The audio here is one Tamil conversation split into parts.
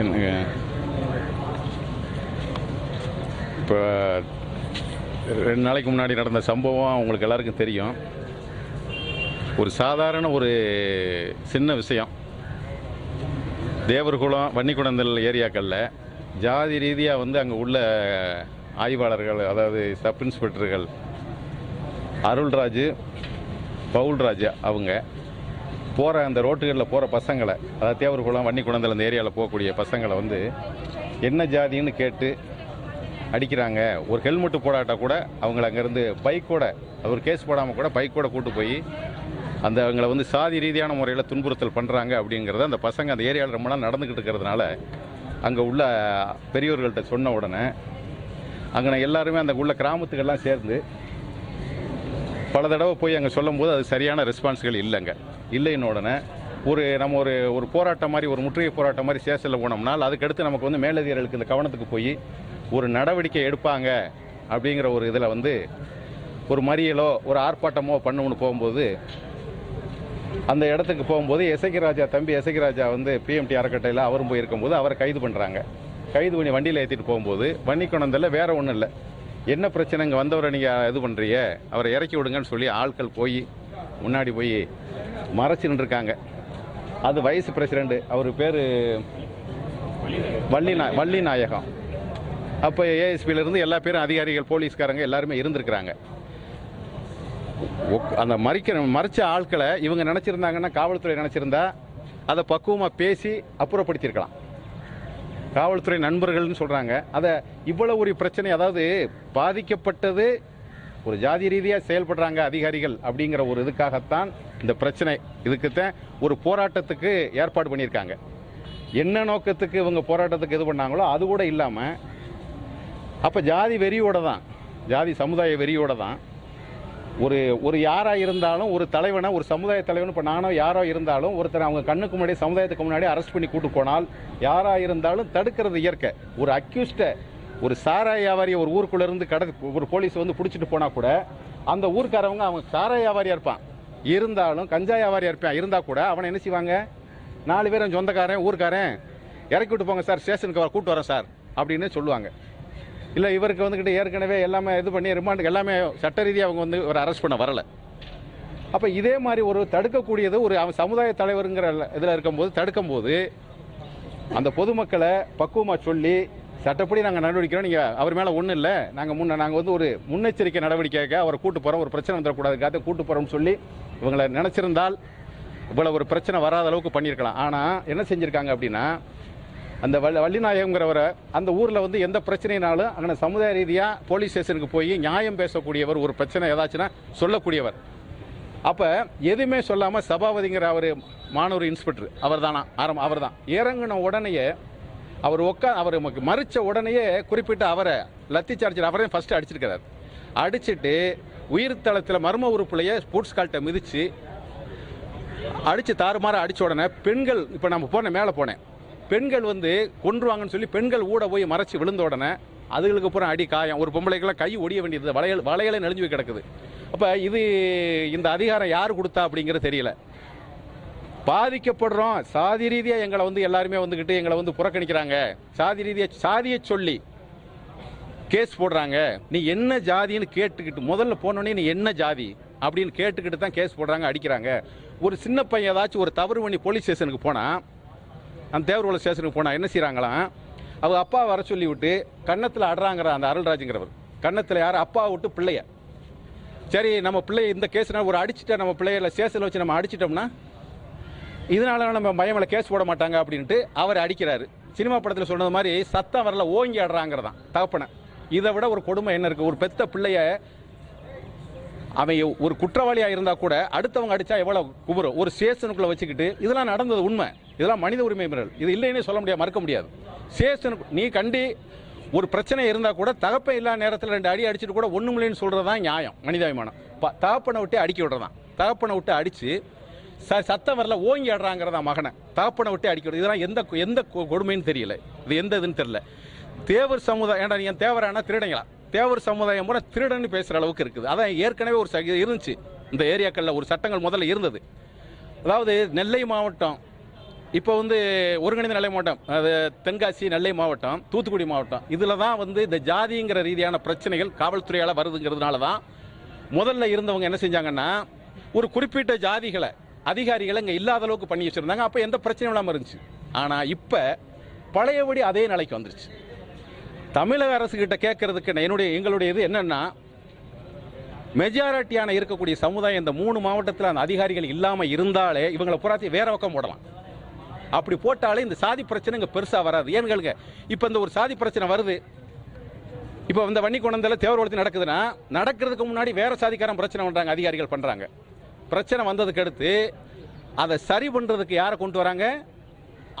என்னங்க இப்போ ரெண்டு நாளைக்கு முன்னாடி நடந்த சம்பவம் உங்களுக்கு எல்லாருக்கும் தெரியும். ஒரு சாதாரண ஒரு சின்ன விஷயம். தேவர்குளம் வன்னிக்குடந்தல் ஏரியாக்களில் ஜாதி ரீதியாக வந்து அங்கே உள்ள ஆய்வாளர்கள் அதாவது சப் இன்ஸ்பெக்டர்கள் அருள்ராஜு பவுல்ராஜ் அவங்க போகிற அந்த ரோட்டுகளில் போகிற பசங்களை அதாவது தேவர்குளம் வன்னிக்குடந்தல் அந்த ஏரியாவில் போகக்கூடிய பசங்களை வந்து என்ன ஜாதின்னு கேட்டு அடிக்கிறாங்க. ஒரு ஹெல்மெட்டு போடாட்டா கூட அவங்கள அங்கேருந்து பைக்கோட ஒரு கேஸ் போடாமல் கூட பைக்கோட கூட்டு போய் அந்த அவங்களை வந்து சாதி ரீதியான முறையில் துன்புறுத்தல் பண்ணுறாங்க அப்படிங்கிறத அந்த பசங்க அந்த ஏரியாவில் ரொம்ப நாள் நடந்துக்கிட்டு இருக்கிறதுனால அங்கே உள்ள பெரியவர்கள்ட்ட சொன்ன உடனே அங்கே எல்லாருமே அந்த உள்ள கிராமத்துக்கெல்லாம் சேர்ந்து பல தடவை போய் அங்கே சொல்லும்போது அது சரியான ரெஸ்பான்ஸ்கள் இல்லைங்க. இல்லைன்னு உடனே ஒரு நம்ம ஒரு ஒரு போராட்டம் மாதிரி ஒரு முற்றுகை போராட்டம் மாதிரி சேஷலில் போனோம்னால் அதுக்கடுத்து நமக்கு வந்து மேலதிகாரிகளுக்கு இந்த கவனத்துக்கு போய் ஒரு நடவடிக்கை எடுப்பாங்க அப்படிங்கிற ஒரு இதில் வந்து ஒரு மறியலோ ஒரு ஆர்ப்பாட்டமோ பண்ணணும்னு போகும்போது அந்த இடத்துக்கு போகும்போது எசகி ராஜா தம்பி எசகி ராஜா வந்து பிஎம்டி அறக்கட்டையில் அவரும் போயிருக்கும்போது அவரை கைது பண்ணுறாங்க கைது பண்ணி வண்டியில் ஏற்றிட்டு போகும்போது வண்டி கொண்டதில் வேற ஒன்றும் இல்லை. என்ன பிரச்சனை? இங்கே வந்தவரை நீங்கள் இது பண்ணுறீங்க அவரை இறக்கி விடுங்கன்னு சொல்லி ஆட்கள் போய் முன்னாடி போய் மறைச்சு நின்றுருக்காங்க. அது வைஸ் பிரசிடெண்ட் அவர் பேர் வள்ளி நா வள்ளி நாயகம். அப்போ ஏஎஸ்பியிலேருந்து எல்லா பேரும் அதிகாரிகள் போலீஸ்காரங்க எல்லாருமே இருந்திருக்கிறாங்க. அந்த மறிக்க மறைச்ச ஆட்களை இவங்க நினச்சிருந்தாங்கன்னா காவல்துறை நினச்சிருந்தா அதை பக்குவமாக பேசி அப்புறப்படுத்தியிருக்கலாம். காவல்துறை நண்பர்கள்னு சொல்கிறாங்க அதை இவ்வளவு ஒரு பிரச்சனை அதாவது பாதிக்கப்பட்டது ஒரு ஜாதி ரீதியாக செயல்படுறாங்க அதிகாரிகள் அப்படிங்கிற ஒரு இதுக்காகத்தான் இந்த பிரச்சனை இதுக்குத்தான் ஒரு போராட்டத்துக்கு ஏற்பாடு பண்ணியிருக்காங்க. என்ன நோக்கத்துக்கு இவங்க போராட்டத்துக்கு இது பண்ணாங்களோ அது கூட இல்லாமல் அப்போ ஜாதி வெறியோட தான் ஜாதி சமுதாய வெறியோட தான் ஒரு ஒரு யாராக இருந்தாலும் ஒரு தலைவனை ஒரு சமுதாய தலைவன் இப்போ நானோ யாரோ இருந்தாலும் ஒருத்தர் அவங்க கண்ணுக்கு முன்னாடி சமுதாயத்துக்கு முன்னாடி அரெஸ்ட் பண்ணி கூட்டு போனால் யாராக இருந்தாலும் தடுக்கிறது இயற்கை. ஒரு அக்யூஸ்டை ஒரு சாராய வியாபாரியை ஒரு ஊருக்குள்ளேருந்து கட ஒரு போலீஸ் வந்து பிடிச்சிட்டு போனால் கூட அந்த ஊருக்காரவங்க அவங்க சாராய வியாபாரியாக இருப்பான். இருந்தாலும் கஞ்சா வியாபாரியாக இருப்பேன் இருந்தால் கூட அவனை என்ன செய்வாங்க? நாலு பேரும் சொந்தக்காரன் ஊருக்காரன் இறக்கி விட்டு போங்க சார் ஸ்டேஷனுக்கு வர கூப்பிட்டு வரேன் சார் அப்படின்னு சொல்லுவாங்க. இல்லை இவருக்கு வந்துக்கிட்டு ஏற்கனவே எல்லாமே இது பண்ணி ரிமாண்டுக்கு எல்லாமே சட்ட ரீதியாக அவங்க வந்து ஒரு அரெஸ்ட் பண்ண வரலை. அப்போ இதே மாதிரி ஒரு தடுக்கக்கூடியது ஒரு அவன் சமுதாய தலைவருங்கிற இதில் இருக்கும்போது தடுக்கும்போது அந்த பொதுமக்களை பக்குவமாக சொல்லி சட்டப்படி நாங்கள் நடவடிக்கிறோம் நீங்கள் அவர் மேலே ஒன்றும் இல்லை. நாங்கள் முன்ன நாங்கள் வந்து ஒரு முன்னெச்சரிக்கை நடவடிக்கையாக அவரை கூட்டு போகிறோம் ஒரு பிரச்சனை வந்துடக்கூடாதுக்காக கூட்டு போகிறோம்னு சொல்லி இவங்களை நினச்சிருந்தால் இவ்வளோ ஒரு பிரச்சனை வராத அளவுக்கு பண்ணியிருக்கலாம். ஆனால் என்ன செஞ்சுருக்காங்க அப்படின்னா அந்த வள்ளி வள்ளிநாயகங்கிறவரை அந்த ஊரில் வந்து எந்த பிரச்சனைனாலும் அங்கே சமுதாய ரீதியாக போலீஸ் ஸ்டேஷனுக்கு போய் நியாயம் பேசக்கூடியவர் ஒரு பிரச்சனை ஏதாச்சுன்னா சொல்லக்கூடியவர். அப்போ எதுவுமே சொல்லாமல் சபாபதிங்கிற அவர் மாணவர் இன்ஸ்பெக்டர் அவர் தானா ஆரம் அவர் தான் இறங்கின உடனேயே அவர் உட்கா அவர் நமக்கு மறிச்ச உடனேயே குறிப்பிட்ட அவரை லத்தி சார்ஜர் அவரையும் ஃபஸ்ட்டு அடிச்சிருக்கிறார். அடிச்சிட்டு உயிர் தளத்தில் மர்ம உறுப்புலையே ஸ்போர்ட்ஸ் கால்ட்டை மிதித்து அடித்து தாறுமாற அடித்த உடனே பெண்கள் இப்போ நம்ம போனேன் மேலே போனேன் பெண்கள் வந்து கொன்றுவாங்கன்னு சொல்லி பெண்கள் ஊட போய் மறைச்சி விழுந்த உடனே அதுகளுக்கு அப்புறம் அடி காயம். ஒரு பொம்பளைக்கெல்லாம் கை ஒடிய வேண்டியது. வளையல் வளையலை நெளிஞ்சு போய் கிடக்குது. அப்போ இது இந்த அதிகாரம் யார் கொடுத்தா அப்படிங்கிறது தெரியல. பாதிக்கப்படுறோம். சாதி ரீதியாக எங்களை வந்து எல்லாருமே வந்துக்கிட்டு எங்களை வந்து புறக்கணிக்கிறாங்க. சாதி ரீதியாக சாதியை சொல்லி கேஸ் போடுறாங்க. நீ என்ன ஜாதின்னு கேட்டுக்கிட்டு முதல்ல போனோடனே நீ என்ன ஜாதி அப்படின்னு கேட்டுக்கிட்டு தான் கேஸ் போடுறாங்க அடிக்கிறாங்க. ஒரு சின்ன பையன் ஏதாச்சும் ஒரு தவறு பண்ணி போலீஸ் ஸ்டேஷனுக்கு போனால் அந்த தேவர்குளம் ஸ்டேஷனுக்கு போனால் என்ன செய்கிறாங்களாம் அவங்க அப்பா வர சொல்லி விட்டு கன்னத்தில் அடுறாங்கிற அந்த அருள்ராஜுங்கிறவர். கன்னத்தில் யார்? அப்பா விட்டு பிள்ளைய. சரி நம்ம பிள்ளைய இந்த கேஸ்னால் ஒரு அடிச்சுட்டா நம்ம பிள்ளையில ஸ்டேஷனில் வச்சு நம்ம அடிச்சிட்டோம்னா இதனால நம்ம பயமில் கேஸ் போட மாட்டாங்க அப்படின்ட்டு அவர் அடிக்கிறாரு. சினிமா படத்தில் சொன்னது மாதிரி சத்தம் வரல ஓங்கி ஆடுறாங்கிறதான் தகப்பனை. இதை விட ஒரு கொடுமை என்ன இருக்குது ஒரு பெத்த பிள்ளைய அவன் ஒரு குற்றவாளியாக இருந்தால் கூட அடுத்தவங்க அடித்தா எவ்வளோ குபுறம் ஒரு ஸ்டேஷனுக்குள்ளே வச்சுக்கிட்டு இதெல்லாம் நடந்தது உண்மை. இதெல்லாம் மனித உரிமை மீறல். இது இல்லைன்னே சொல்ல முடியாது மறக்க முடியாது. ஸ்டேஷனுக்கு நீ கண்டி ஒரு பிரச்சனை இருந்தால் கூட தகப்பன் இல்லாத நேரத்தில் ரெண்டு அடி அடிச்சுட்டு கூட ஒன்றும் இல்லைன்னு சொல்கிறது தான் நியாயம் மனிதாபிமானம். ப தகப்பனை விட்டு அடிக்க விடுறதான் தகப்பனை விட்டு அடித்து ச சத்தம் வரல ஓங்கி ஆடுறாங்கிறதா மகனை. தகப்பனை விட்டு அடிக்க விடுறது. இதெல்லாம் எந்த எந்த கொ- கொடுமைன்னு தெரியல. இது எந்த இதுன்னு தெரியல. தேவர் சமுதாயம் ஏன்டா நீ என் தேவரானா திருடங்களா? தேவர் சமுதாயம் பூரா திருடன்னு பேசுகிற அளவுக்கு இருக்குது. அதான் ஏற்கனவே ஒரு சக இருந்துச்சு. இந்த ஏரியாக்களில் ஒரு சட்டங்கள் முதல்ல இருந்தது. அதாவது நெல்லை மாவட்டம் இப்போ வந்து ஒருங்கிணைந்த நெல்லை மாவட்டம் அது தென்காசி நெல்லை மாவட்டம் தூத்துக்குடி மாவட்டம் இதில் தான் வந்து இந்த ஜாதிங்கிற ரீதியான பிரச்சனைகள் காவல்துறையால் வருதுங்கிறதுனால தான் முதல்ல இருந்தவங்க என்ன செஞ்சாங்கன்னா ஒரு குறிப்பிட்ட ஜாதிகளை அதிகாரிகளை இங்கே இல்லாத அளவுக்கு பண்ணி வச்சுருந்தாங்க. அப்போ எந்த பிரச்சனையும் இல்லாமல் இருந்துச்சு. ஆனால் இப்போ பழையபடி அதே நிலைக்கு வந்துருச்சு. தமிழக அரசுக்கிட்ட கேட்கறதுக்கு நான் என்னுடைய எங்களுடைய இது என்னன்னா மெஜாரிட்டியான இருக்கக்கூடிய சமுதாயம் இந்த மூணு மாவட்டத்தில் அந்த அதிகாரிகள் இல்லாமல் இருந்தாலே இவங்களை புறாத்தி வேற பக்கம் போடலாம். அப்படி போட்டாலே இந்த சாதி பிரச்சனை இங்கே பெருசாக வராது. ஏன்னு கேளுங்க இப்போ இந்த ஒரு சாதி பிரச்சனை வருது. இப்போ இந்த வன்னி குணந்தில் தேவரோடத்து நடக்குதுன்னா நடக்கிறதுக்கு முன்னாடி வேற சாதிக்காரன் பிரச்சனை பண்ணுறாங்க அதிகாரிகள் பண்ணுறாங்க பிரச்சனை வந்ததுக்கு அடுத்து அதை சரி பண்ணுறதுக்கு யாரை கொண்டு வராங்க?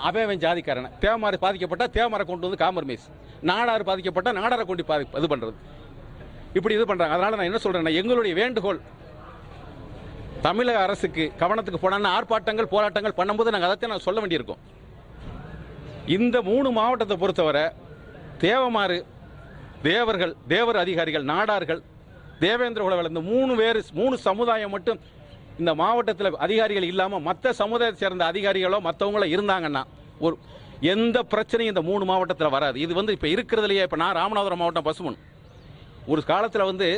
அவன் அவன் ஜாதிக்காரனை தேவமாறு பாதிக்கப்பட்டால் தேவமரை கொண்டு வந்து காம்ப்ரமைஸ் நாடார் பாதிக்கப்பட்ட நாடாரை கொண்டு பாதி இது பண்ணுறது இப்படி இது பண்ணுறாங்க அதனால் நான் என்ன சொல்கிறேன்னா எங்களுடைய வேண்டுகோள் தமிழக அரசுக்கு கவனத்துக்கு போனான்னு ஆர்ப்பாட்டங்கள் போராட்டங்கள் பண்ணும்போது நாங்கள் அதைத்தான் நான் சொல்ல வேண்டியிருக்கோம். இந்த மூணு மாவட்டத்தை பொறுத்தவரை தேவமாறு தேவர்கள் தேவர் அதிகாரிகள் நாடார்கள் தேவேந்திர உலகில் இந்த மூணு பேர் மூணு சமுதாயம் மட்டும் இந்த மாவட்டத்தில் அதிகாரிகள் இல்லாமல் மற்ற சமுதாயத்தை சேர்ந்த அதிகாரிகளோ மற்றவங்களோ இருந்தாங்கன்னா ஒரு எந்த பிரச்சனையும் இந்த மூணு மாவட்டத்தில் வராது. இது வந்து இப்போ இருக்கிறதுலையே இப்போ நான் ராமநாதபுரம் மாவட்டம் பசுமன். ஒரு காலத்தில் வந்து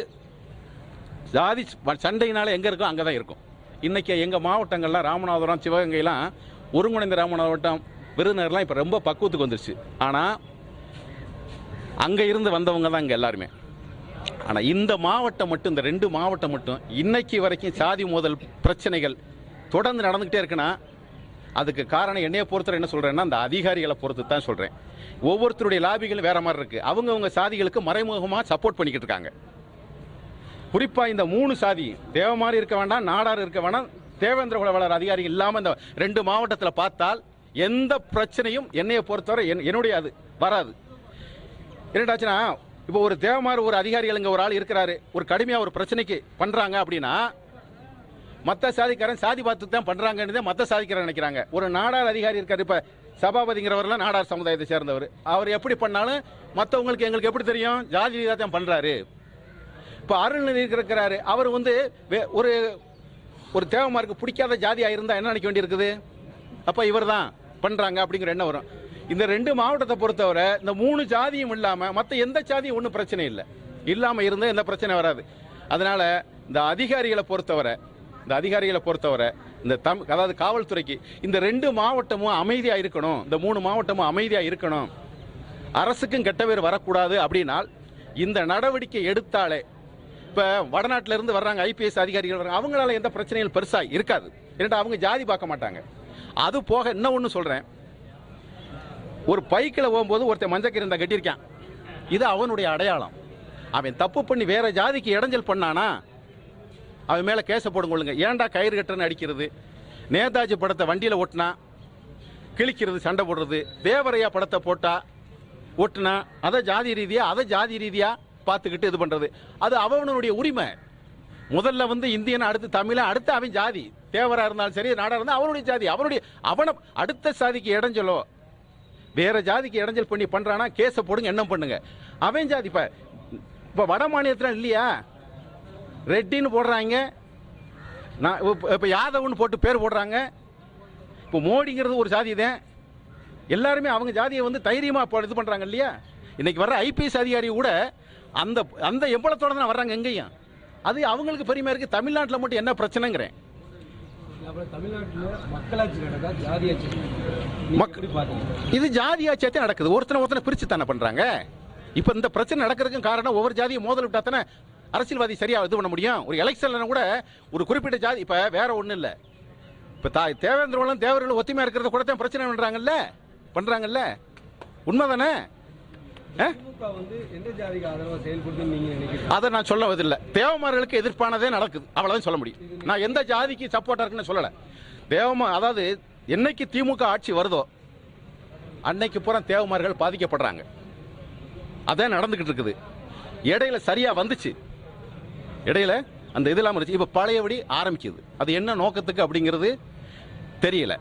ஜாதி சண்டையினால் எங்கே இருக்கோ அங்கே தான் இருக்கும். இன்றைக்கி எங்கள் மாவட்டங்கள்லாம் ராமநாதபுரம் சிவகங்கைலாம் ஒருங்கிணைந்த ராமநாதபுரம் விருதுநகர்லாம் இப்போ ரொம்ப பக்குவத்துக்கு வந்துருச்சு. ஆனால் அங்கே இருந்து வந்தவங்க தான் இங்கே எல்லாருமே. ஆனால் இந்த மாவட்டம் மட்டும் இந்த ரெண்டு மாவட்டம் மட்டும் இன்னைக்கு வரைக்கும் சாதி மோதல் பிரச்சனைகள் தொடர்ந்து நடந்துக்கிட்டே இருக்குன்னா அதுக்கு காரணம் என்னைய பொறுத்தவரை என்ன சொல்கிறேன்னா அந்த அதிகாரிகளை பொறுத்து தான் சொல்கிறேன் ஒவ்வொருத்தருடைய லாபிகளும் வேற மாதிரி இருக்குது அவங்கவுங்க சாதிகளுக்கு மறைமுகமாக சப்போர்ட் பண்ணிக்கிட்டு இருக்காங்க. குறிப்பாக இந்த மூணு சாதி தேவமாரி இருக்க வேண்டாம் நாடார் இருக்க வேண்டாம் தேவேந்திர குலவளர் அதிகாரி இல்லாமல் இந்த ரெண்டு மாவட்டத்தில் பார்த்தால் எந்த பிரச்சனையும் என்னைய பொறுத்தவரை என்- என்னுடைய அது வராது. என்னடாச்சுன்னா இப்போ ஒரு தேவமாறு ஒரு அதிகாரிகள் இங்கே ஒரு ஆள் இருக்கிறாரு. ஒரு கடுமையாக ஒரு பிரச்சனைக்கு பண்ணுறாங்க அப்படின்னா மற்ற சாதிக்காரன் சாதி பார்த்து தான் பண்ணுறாங்கன்னு மற்ற சாதிக்காரன் நினைக்கிறாங்க. ஒரு நாடார் அதிகாரி இருக்காரு இப்போ சபாபதிங்கிறவர்லாம் நாடார் சமுதாயத்தை சேர்ந்தவர். அவர் எப்படி பண்ணாலும் மற்றவங்களுக்கு எங்களுக்கு எப்படி தெரியும்? ஜாதி ரீதியாக தான் பண்ணுறாரு இப்போ அருள்நிதி இருக்கிறாரு. அவர் வந்து வே- ஒரு ஒரு தேவமாருக்கு பிடிக்காத ஜாதியாக இருந்தால் என்ன நினைக்க வேண்டியிருக்குது? அப்போ இவர் தான் பண்ணுறாங்க அப்படிங்கிற எண்ணம் வரும். இந்த ரெண்டு மாவட்டத்தை பொறுத்தவரை இந்த மூணு ஜாதியும் இல்லாமல் மற்ற எந்த ஜாதியும் ஒன்றும் பிரச்சனை இல்லை. இல்லாமல் இருந்தால் எந்த பிரச்சனை வராது. அதனால் இந்த அதிகாரிகளை பொறுத்தவரை இந்த அதிகாரிகளை பொறுத்தவரை இந்த தம் அதாவது காவல்துறைக்கு இந்த ரெண்டு மாவட்டமும் அமைதியாக இருக்கணும். இந்த மூணு மாவட்டமும் அமைதியாக இருக்கணும். அரசுக்கும் கெட்ட பேர் வரக்கூடாது அப்படின்னால் இந்த நடவடிக்கை எடுத்தாலே இப்போ வடநாட்டிலேருந்து வர்றாங்க ஐபிஎஸ் அதிகாரிகள் வர்றாங்க அவங்களால எந்த பிரச்சனையும் பெருசாக இருக்காது. ஏன்னா அவங்க ஜாதி பார்க்க மாட்டாங்க. அது போக இன்னும் ஒன்று சொல்கிறேன் ஒரு பைக்கில் போகும்போது ஒருத்தன் மஞ்சக்கீரை இருந்தால் கட்டியிருக்கான். இது அவனுடைய அடையாளம். அவன் தப்பு பண்ணி வேற ஜாதிக்கு இடைஞ்சல் பண்ணானா அவன் மேலே கேஸை போடுங்கொள்ளுங்க. ஏன்டா கயிறு கட்டுறன்னு அடிக்கிறது? நேதாஜி படத்தை வண்டியில் ஓட்டினா கிழிக்கிறது சண்டை போடுறது. தேவரையா படத்தை போட்டால் ஓட்டுனா அதை ஜாதி ரீதியாக அதை ஜாதி ரீதியாக பார்த்துக்கிட்டு இது பண்ணுறது அது அவனுடைய உரிமை. முதல்ல வந்து இந்தியன் அடுத்து தமிழன் அடுத்து அவன் ஜாதி. தேவராக இருந்தாலும் சரி நாடாக இருந்தால் அவனுடைய ஜாதி. அவனுடைய அவனை அடுத்த சாதிக்கு இடைஞ்சலோ வேற ஜாதிக்கு இடைஞ்சல் பண்ணி பண்ணுறானா கேஸை போடுங்க என்ன பண்ணுங்க. அவன் ஜாதி இப்போ இப்போ வட மாநிலத்தில் இல்லையா? ரெட்டின்னு போடுறாங்க. நான் இப்ப- இப்ப யாதவ்னு போட்டு பேர் போடுறாங்க. இப்போ மோடிங்கிறது ஒரு ஜாதி தான். எல்லாருமே அவங்க ஜாதியை வந்து தைரியமா இப்போ இது பண்றாங்க இல்லையா? இன்னைக்கு வர்ற ஐபிஎஸ் அதிகாரி கூட அந்த அந்த எம்பளத்தோட தான் வர்றாங்க எங்கேயும். அது அவங்களுக்கு பெருமையா இருக்கு. தமிழ்நாட்டில் மட்டும் என்ன பிரச்சனைங்கிறேன். இது ஜாதியாச்சே நடக்குது. ஒருத்தனை ஒருத்தனை பிரிச்சு தானே பண்றாங்க. இப்போ இந்த பிரச்சனை நடக்கிறதுக்கும் காரணம் ஒவ்வொரு ஜாதியும் மோதல் விட்டா தானே அரசியல்வாதி சரியா இது பண்ண முடியும்? ஒரு எலெக்ஷன்ல கூட ஒரு குறிப்பிட்ட ஜாதி இப்போ வேற ஒன்றும் இல்லை. இப்போ தா தேவேந்திரவளும் தேவர்களும் ஒத்துமையா இருக்கிறத கூட தான் பிரச்சனை பண்றாங்கல்ல? பண்றாங்கல்ல? உண்மைதானே? அதை நான் சொல்லவதில்லை தேவமார்களுக்கு எதிர்ப்பானதே நடக்குது. அவ்வளவுதான் சொல்ல முடியும். நான் எந்த ஜாதிக்கு சப்போர்ட்டா இருக்குன்னு சொல்லலை. தேவமா அதாவது என்னைக்கு திமுக ஆட்சி வருதோ அன்னைக்கு பூரா தேவமார்கள் பாதிக்கப்படுறாங்க. அதான் நடந்துகிட்டு இருக்குது. இடையில சரியா வந்துச்சு. இடையில அந்த இது இல்லாமல் இருந்துச்சு. இப்போ பழையபடி ஆரம்பிக்குது. அது என்ன நோக்கத்துக்கு அப்படிங்கிறது தெரியல.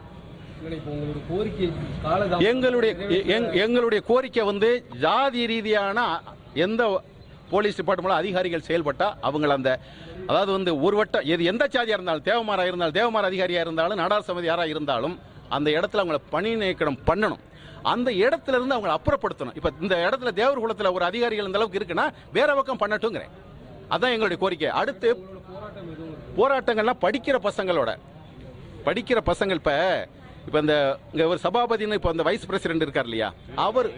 எங்களுடைய எங்- எங்களுடைய கோரிக்கை வந்து ஜாதி ரீதியான எந்த போலீஸ் டிபார்ட்மெண்ட் அதிகாரிகள் செயல்பட்டா அவங்கள அந்த அதாவது வந்து ஒரு வட்டம் எது எந்த சாதியாக இருந்தாலும் தேவமாரா இருந்தாலும் தேவமார அதிகாரியாக இருந்தாலும் நாடார் சமிதி யாராக இருந்தாலும் அந்த இடத்துல அவங்கள பணி நீக்கம் பண்ணணும். அந்த இடத்துல இருந்து அவங்களை அப்புறப்படுத்தணும். இப்போ இந்த இடத்துல தேவர் குலத்தில் ஒரு அதிகாரிகள் இந்த அளவுக்கு இருக்குன்னா வேற பக்கம் பண்ணட்டுங்கிறேன் அதான் எங்களுடைய கோரிக்கை. அடுத்து போராட்டங்கள்லாம் படிக்கிற பசங்களோட. படிக்கிற பசங்கள் இப்போ இப்போ இந்த இங்கே ஒரு சபாபதினு இப்போ அந்த வைஸ் பிரசிடென்ட் இருக்கார் இல்லையா? அவர்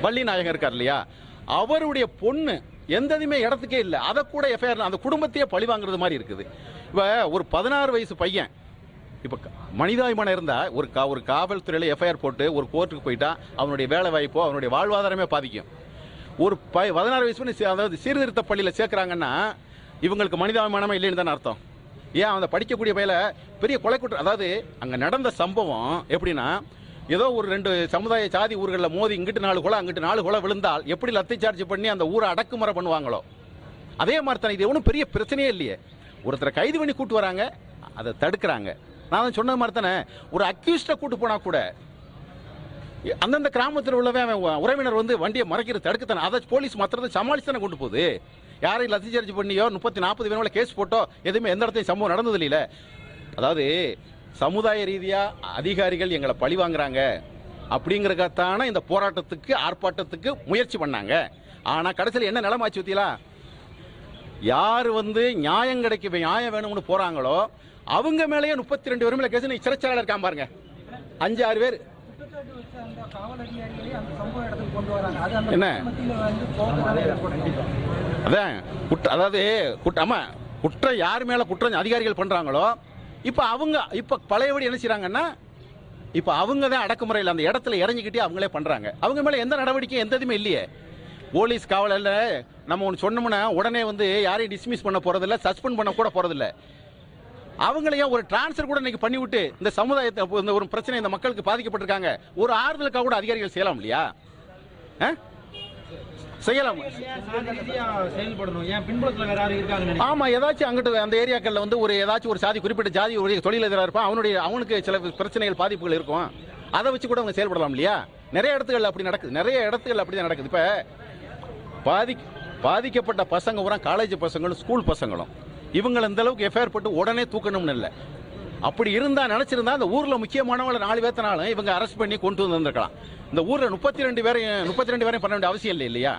வள்ளி நாயகர் இருக்கார் இல்லையா? அவருடைய பொண்ணு எந்ததுமே இடத்துக்கே இல்லை. அதை கூட எஃப்ஐஆர் அந்த குடும்பத்தையே பழி வாங்குறது மாதிரி இருக்குது. இப்போ ஒரு பதினாறு வயசு பையன் இப்போ க- மனிதாபிமானம் இருந்தால் ஒரு கா ஒரு காவல்துறையில் எஃப்ஐஆர் போட்டு ஒரு கோர்ட்டுக்கு போயிட்டா அவனுடைய வேலை வாய்ப்போ அவனுடைய வாழ்வாதாரமே பாதிக்கும். ஒரு ப பதினாறு வயசு பண்ணி அதாவது சீர்திருத்த பள்ளியில் சேர்க்குறாங்கன்னா இவங்களுக்கு மனிதாபிமானமே இல்லைன்னு தானே அர்த்தம். ஏன் அந்த படிக்கக்கூடிய பையில பெரிய கொலை குற்றம் அதாவது அங்கே நடந்த சம்பவம் எப்படின்னா ஏதோ ஒரு ரெண்டு சமுதாய சாதி ஊர்களில் மோதி இங்கிட்டு நாலு கொலை அங்கிட்டு நாலு கொலை விழுந்தால் எப்படி லத்தை சார்ஜ் பண்ணி அந்த ஊரை அடக்குமுறை பண்ணுவாங்களோ? அதே மாதிரி தானே இது ஒன்றும் பெரிய பிரச்சனையே இல்லையே. ஒருத்தரை கைது பண்ணி கூட்டு வராங்க அதை தடுக்கிறாங்க. நான் சொன்ன மாதிரி தானே ஒரு அக்யூஸ்டை கூட்டு போனால் கூட அந்தந்த கிராமத்தில் உள்ளவன் அவன் உறவினர் வந்து வண்டியை மறைக்கிறது தடுக்கத்தானே அதை போலீஸ் மற்றதை சமாளிச்சு தானே கொண்டு போகுது? யாரையும் லத்தி சார்ஜ் பண்ணியோ முப்பத்தி நாற்பது பேரோட கேஸ் போட்டோ எதுவுமே எந்த இடத்தையும் சம்பவம் நடந்தது இல்லையில அதாவது சமுதாய ரீதியாக அதிகாரிகள் எங்களை பழி வாங்குறாங்க அப்படிங்கிறக்கான இந்த போராட்டத்துக்கு ஆர்ப்பாட்டத்துக்கு முயற்சி பண்ணாங்க. ஆனால் கடைசியில் என்ன நிலமாச்சு பற்றியலா யார் வந்து நியாயம் கிடைக்க நியாயம் வேணும்னு போகிறாங்களோ அவங்க மேலேயே முப்பத்தி ரெண்டு பேரும் கேஸ் சிறைச்சாலையில் இருக்கான் பாருங்க. அஞ்சு ஆறு பேர். என்ன? அதான் குற்ற அதாவது குற்ற ஆமா குற்றம் யார் மேல குற்றம் அதிகாரிகள் பண்றாங்களோ இப்போ அவங்க இப்போ பழையபடி என்ன செய்றாங்கன்னா இப்போ அவங்க தான் அடக்குமுறையில் அந்த இடத்துல இறங்கிக்கிட்டே அவங்களே பண்றாங்க. அவங்க மேல எந்த நடவடிக்கையும் எந்த இதுவுமே இல்லையே. போலீஸ் காவலில் நம்ம ஒன்று சொன்னோம்னா உடனே வந்து யாரையும் டிஸ்மிஸ் பண்ண போறதில்ல சஸ்பெண்ட் பண்ண கூட போறதில்ல. அவங்களையும் ஒரு டிரான்ஸ்ஃபர் கூட இன்னைக்கு பண்ணிவிட்டு இந்த சமுதாயத்தை இந்த ஒரு பிரச்சனை இந்த மக்களுக்கு பாதிக்கப்பட்டிருக்காங்க. ஒரு ஆறுதலுக்காக கூட அதிகாரிகள் செய்யலாம் இல்லையா? ஆ? செய்யலாம். செயல்படணும் இருக்காங்க ஆமா ஏதாச்சும் அங்கிட்டு அந்த ஏரியாக்கள்ல வந்து ஒரு ஏதாச்சும் ஒரு சாதி குறிப்பிட்ட ஜாதி ஒரு தொழிலதிராக இருப்பான். அவனுடைய அவனுக்கு சில பிரச்சனைகள் பாதிப்புகள் இருக்கும். அதை வச்சு கூட அவங்க செயல்படலாம் இல்லையா? நிறைய இடத்துகள் அப்படி நடக்குது. நிறைய இடத்துகள் அப்படி தான் நடக்குது. இப்போ பாதி பாதிக்கப்பட்ட பசங்க பூரா காலேஜ் பசங்களும் ஸ்கூல் பசங்களும். இவங்களை இந்த அளவுக்கு எஃப்ஐஆர் போட்டு உடனே தூக்கணும்னு இல்லை. அப்படி இருந்தா நினைச்சிருந்தா அந்த ஊர்ல முக்கியமானவங்களை நாலு பேர்த்தனாலும் இவங்க அரெஸ்ட் பண்ணி கொண்டு வந்திருக்கலாம் இந்த ஊர்ல முப்பத்தி ரெண்டு பேரையும் முப்பத்தி ரெண்டு பேரையும் பண்ண வேண்டிய அவசியம் இல்லை இல்லையா